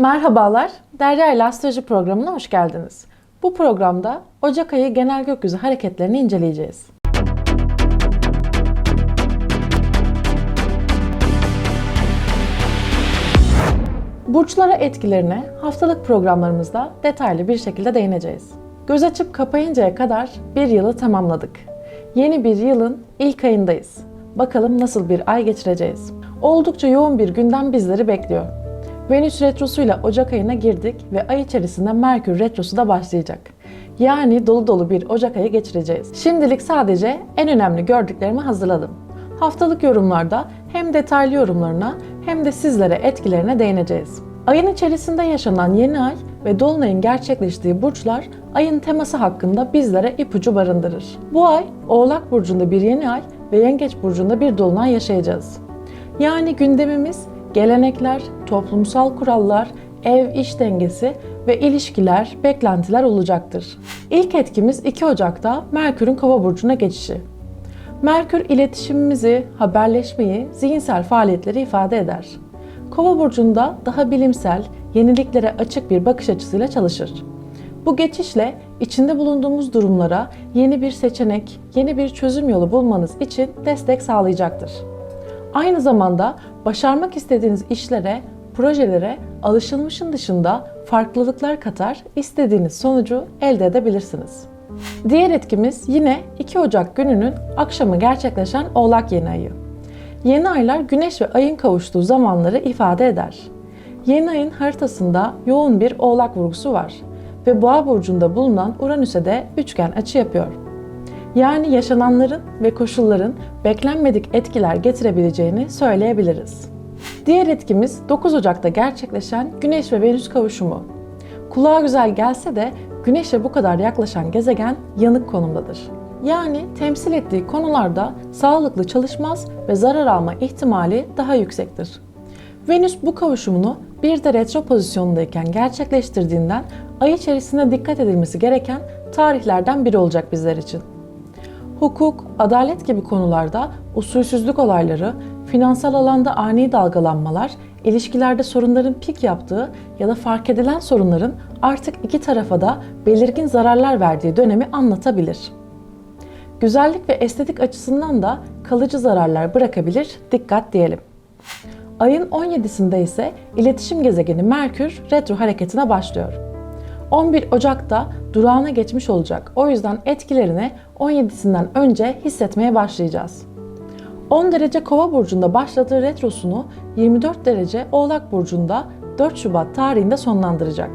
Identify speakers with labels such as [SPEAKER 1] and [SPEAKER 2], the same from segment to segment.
[SPEAKER 1] Merhabalar, Derya ile Astroloji programına hoş geldiniz. Bu programda Ocak ayı genel gökyüzü hareketlerini inceleyeceğiz. Burçlara etkilerine haftalık programlarımızda detaylı bir şekilde değineceğiz. Göz açıp kapayıncaya kadar bir yılı tamamladık. Yeni bir yılın ilk ayındayız. Bakalım nasıl bir ay geçireceğiz. Oldukça yoğun bir gündem bizleri bekliyor. Venüs retrosuyla Ocak ayına girdik ve ay içerisinde Merkür retrosu da başlayacak. Yani dolu dolu bir Ocak ayı geçireceğiz. Şimdilik sadece en önemli gördüklerimi hazırladım. Haftalık yorumlarda hem detaylı yorumlarına hem de sizlere etkilerine değineceğiz. Ayın içerisinde yaşanan yeni ay ve dolunayın gerçekleştiği burçlar ayın teması hakkında bizlere ipucu barındırır. Bu ay Oğlak burcunda bir yeni ay ve Yengeç burcunda bir dolunay yaşayacağız. Yani gündemimiz gelenekler, toplumsal kurallar, ev iş dengesi ve ilişkiler, beklentiler olacaktır. İlk etkimiz 2 Ocak'ta Merkür'ün Kova burcuna geçişi. Merkür iletişimimizi, haberleşmeyi, zihinsel faaliyetleri ifade eder. Kova burcunda daha bilimsel, yeniliklere açık bir bakış açısıyla çalışır. Bu geçişle içinde bulunduğumuz durumlara yeni bir seçenek, yeni bir çözüm yolu bulmanız için destek sağlayacaktır. Aynı zamanda başarmak istediğiniz işlere, projelere alışılmışın dışında farklılıklar katar, istediğiniz sonucu elde edebilirsiniz. Diğer etkimiz yine 2 Ocak gününün akşamı gerçekleşen Oğlak yeni ayı. Yeni aylar Güneş ve Ay'ın kavuştuğu zamanları ifade eder. Yeni ayın haritasında yoğun bir Oğlak vurgusu var ve Boğa burcunda bulunan Uranüs'e de üçgen açı yapıyor. Yani yaşananların ve koşulların beklenmedik etkiler getirebileceğini söyleyebiliriz. Diğer etkimiz 9 Ocak'ta gerçekleşen Güneş ve Venüs kavuşumu. Kulağa güzel gelse de Güneş'e bu kadar yaklaşan gezegen yanık konumdadır. Yani temsil ettiği konularda sağlıklı çalışmaz ve zarar alma ihtimali daha yüksektir. Venüs bu kavuşumunu bir de retro pozisyonundayken gerçekleştirdiğinden ay içerisinde dikkat edilmesi gereken tarihlerden biri olacak bizler için. Hukuk, adalet gibi konularda usulsüzlük olayları, finansal alanda ani dalgalanmalar, ilişkilerde sorunların pik yaptığı ya da fark edilen sorunların artık iki tarafa da belirgin zararlar verdiği dönemi anlatabilir. Güzellik ve estetik açısından da kalıcı zararlar bırakabilir, dikkat diyelim. Ayın 17'sinde ise iletişim gezegeni Merkür retro hareketine başlıyor. 11 Ocak'ta durağına geçmiş olacak. O yüzden etkilerini 17'sinden önce hissetmeye başlayacağız. 10 derece Kova burcunda başladığı retrosunu 24 derece Oğlak burcunda 4 Şubat tarihinde sonlandıracak.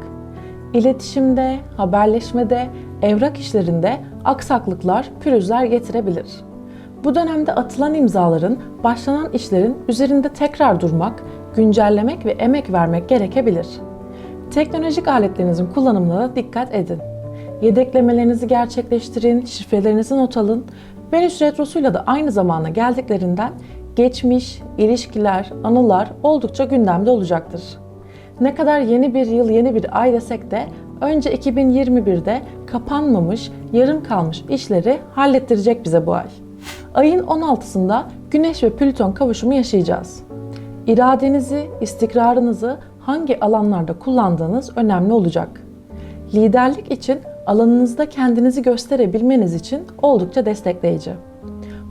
[SPEAKER 1] İletişimde, haberleşmede, evrak işlerinde aksaklıklar, pürüzler getirebilir. Bu dönemde atılan imzaların, başlanan işlerin üzerinde tekrar durmak, güncellemek ve emek vermek gerekebilir. Teknolojik aletlerinizin kullanımına dikkat edin. Yedeklemelerinizi gerçekleştirin, şifrelerinizi not alın. Venüs retrosuyla da aynı zamana geldiklerinden geçmiş, ilişkiler, anılar oldukça gündemde olacaktır. Ne kadar yeni bir yıl, yeni bir ay desek de önce 2021'de kapanmamış, yarım kalmış işleri hallettirecek bize bu ay. Ayın 16'sında Güneş ve Plüton kavuşumu yaşayacağız. İradenizi, istikrarınızı hangi alanlarda kullandığınız önemli olacak. Liderlik için alanınızda kendinizi gösterebilmeniz için oldukça destekleyici.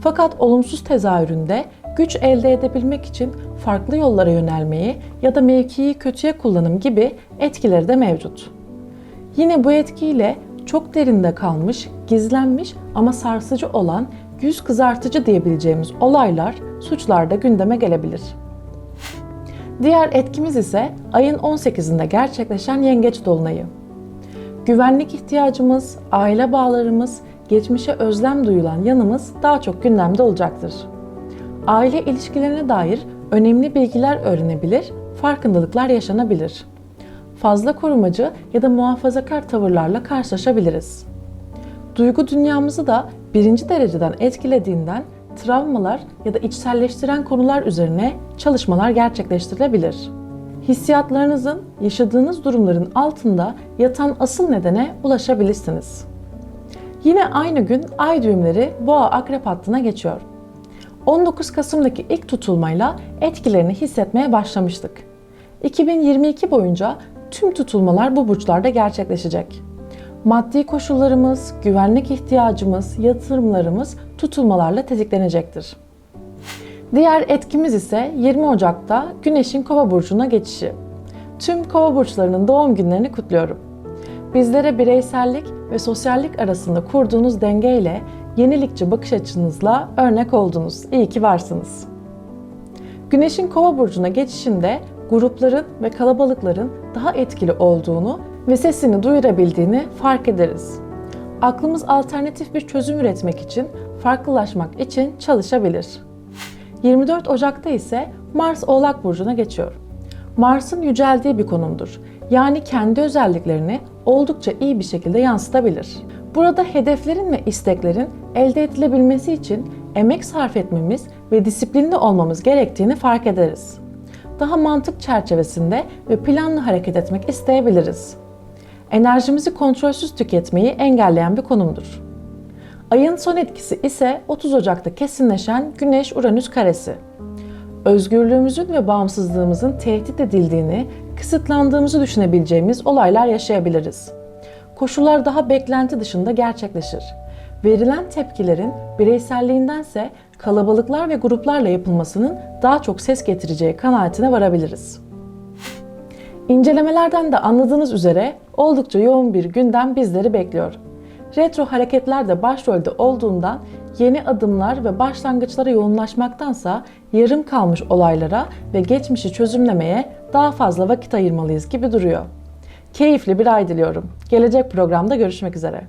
[SPEAKER 1] Fakat olumsuz tezahüründe güç elde edebilmek için farklı yollara yönelmeyi ya da mevkiyi kötüye kullanım gibi etkileri de mevcut. Yine bu etkiyle çok derinde kalmış, gizlenmiş ama sarsıcı olan yüz kızartıcı diyebileceğimiz olaylar, suçlar da gündeme gelebilir. Diğer etkimiz ise ayın 18'inde gerçekleşen yengeç dolunayı. Güvenlik ihtiyacımız, aile bağlarımız, geçmişe özlem duyulan yanımız daha çok gündemde olacaktır. Aile ilişkilerine dair önemli bilgiler öğrenebilir, farkındalıklar yaşanabilir. Fazla korumacı ya da muhafazakar tavırlarla karşılaşabiliriz. Duygu dünyamızı da birinci dereceden etkilediğinden travmalar ya da içselleştiren konular üzerine çalışmalar gerçekleştirilebilir. Hissiyatlarınızın yaşadığınız durumların altında yatan asıl nedene ulaşabilirsiniz. Yine aynı gün ay düğümleri boğa akrep hattına geçiyor. 19 Kasım'daki ilk tutulmayla etkilerini hissetmeye başlamıştık. 2022 boyunca tüm tutulmalar bu burçlarda gerçekleşecek. Maddi koşullarımız, güvenlik ihtiyacımız, yatırımlarımız tutulmalarla tetiklenecektir. Diğer etkimiz ise 20 Ocak'ta Güneş'in Kova burcuna geçişi. Tüm Kova burçlarının doğum günlerini kutluyorum. Bizlere bireysellik ve sosyallik arasında kurduğunuz dengeyle yenilikçi bakış açınızla örnek oldunuz. İyi ki varsınız. Güneşin Kova burcuna geçişinde grupların ve kalabalıkların daha etkili olduğunu ve sesini duyurabildiğini fark ederiz. Aklımız alternatif bir çözüm üretmek için, farklılaşmak için çalışabilir. 24 Ocak'ta ise Mars Oğlak Burcu'na geçiyor. Mars'ın yüceldiği bir konumdur. Yani kendi özelliklerini oldukça iyi bir şekilde yansıtabilir. Burada hedeflerin ve isteklerin elde edilebilmesi için emek sarf etmemiz ve disiplinli olmamız gerektiğini fark ederiz. Daha mantık çerçevesinde ve planlı hareket etmek isteyebiliriz. Enerjimizi kontrolsüz tüketmeyi engelleyen bir konumdur. Ayın son etkisi ise 30 Ocak'ta kesinleşen Güneş-Uranüs karesi. Özgürlüğümüzün ve bağımsızlığımızın tehdit edildiğini, kısıtlandığımızı düşünebileceğimiz olaylar yaşayabiliriz. Koşullar daha beklenti dışında gerçekleşir. Verilen tepkilerin bireyselliğindense kalabalıklar ve gruplarla yapılmasının daha çok ses getireceği kanaatine varabiliriz. İncelemelerden de anladığınız üzere oldukça yoğun bir gündem bizleri bekliyor. Retro hareketler de başrolde olduğundan yeni adımlar ve başlangıçlara yoğunlaşmaktansa yarım kalmış olaylara ve geçmişi çözümlemeye daha fazla vakit ayırmalıyız gibi duruyor. Keyifli bir ay diliyorum. Gelecek programda görüşmek üzere.